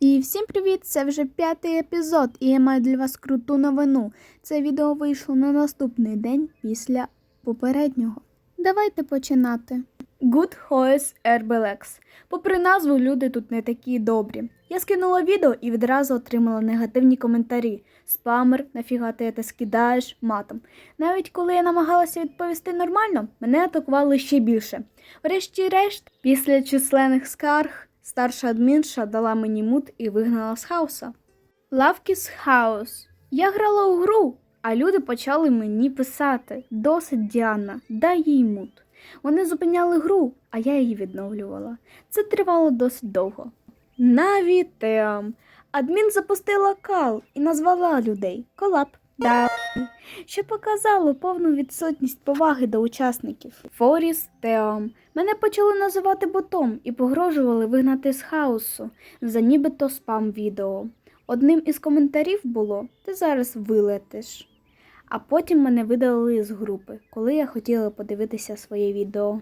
І всім привіт! Це вже п'ятий епізод, і я маю для вас круту новину. Це відео вийшло на наступний день після попереднього. Давайте починати. Good Hoes Herbelex. Попри назву, люди тут не такі добрі. Я скинула відео і відразу отримала негативні коментарі. Спамер, нафіга ти це скидаєш матом. Навіть коли я намагалася відповісти нормально, мене атакували ще більше. Врешті-решт, після численних скарг, старша адмінша дала мені мут і вигнала з хауса. Лавкіс Хаус. Я грала у гру, а люди почали мені писати. Досить Діана, дай їй мут. Вони зупиняли гру, а я її відновлювала. Це тривало досить довго. Навіть. Адмін запустила кал і назвала людей колаб. Да. Що показало повну відсутність поваги до учасників. Форіс Теом. Мене почали називати ботом і погрожували вигнати з хаосу за нібито спам відео. Одним із коментарів було Ти зараз вилетиш. А потім мене видалили з групи, коли я хотіла подивитися своє відео.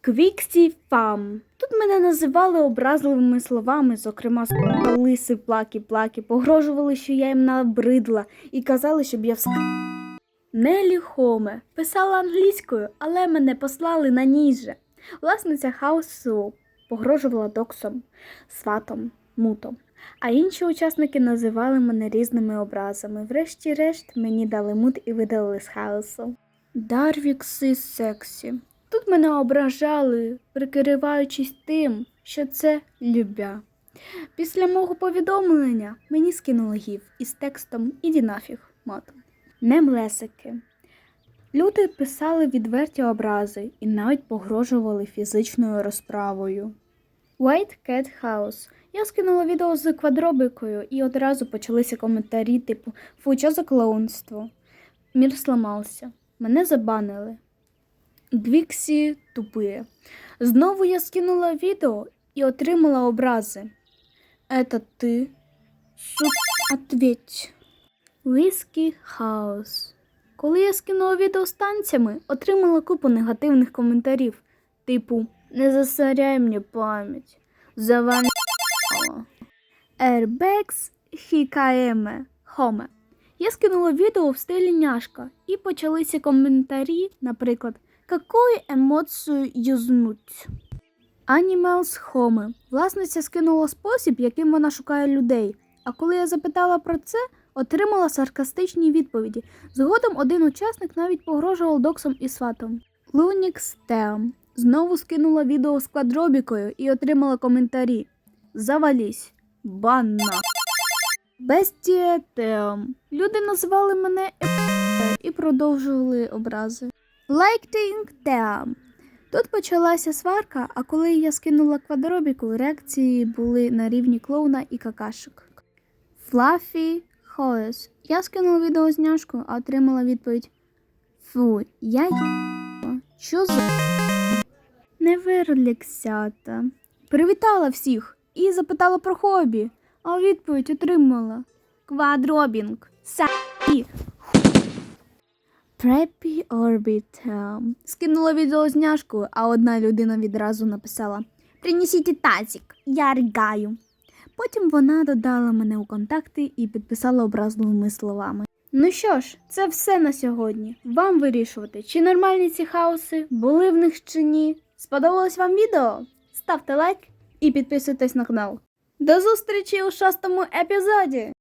Квіксі Фам. Тут мене називали образливими словами, зокрема лиси, плаки, плаки, погрожували, що я їм набридла, і казали, щоб я вск... Нелі Хоме писала англійською, але мене послали на ній же. Власниця хаосу погрожувала доксом, сватом, мутом. А інші учасники називали мене різними образами. Врешті-решт мені дали мут і видалили з хаосу. Дарвікси сексі. Тут мене ображали, прикриваючись тим, що це любя. Після мого повідомлення мені скинули гів із текстом «Іді нафіг» матом. Немлесики. Люди писали відверті образи і навіть погрожували фізичною розправою. White Cat House. Я скинула відео з квадробикою і одразу почалися коментарі типу Фу, що за клоунство? Мір сламався. Мене забанили. Гвіксі тупые. Знову я скинула відео і отримала образи. Это ти? Суп, ответь. Whisky House. Коли я скинула відео з танцями, отримала купу негативних коментарів. Типу, не засоряй мені пам'ять. Заван Airbags Хікаеме Хоме. Я скинула відео в стилі няшка і почалися коментарі, наприклад, какую емоцію юзнуть. Animals Home. Власниця скинула спосіб, яким вона шукає людей. А коли я запитала про це, отримала саркастичні відповіді. Згодом один учасник навіть погрожував доксом і сватом. Lunix Team. Знову скинула відео з квадробікою і отримала коментарі. Завались. Банна. Бестія Теом. Люди називали мене «Е**е» і продовжували образи. Лайктинг Теам. Тут почалася сварка, а коли я скинула квадробіку, реакції були на рівні клоуна і какашок. Флафі Хоес. Я скинула відео з а отримала відповідь Фу, я є. Що за не вирліксята. Привітала всіх і запитала про хобі, а відповідь отримала квадробінг. Саї. Preppy Orbit. Ем, Скинула відео з а одна людина відразу написала Принесіть тазик, я ригаю. Потім вона додала мене у контакти і підписала образливими словами. Ну що ж, це все на сьогодні. Вам вирішувати, чи нормальні ці хаоси, були в них чи ні. Сподобалось вам відео? Ставте лайк і підписуйтесь на канал. До зустрічі у шостому епізоді!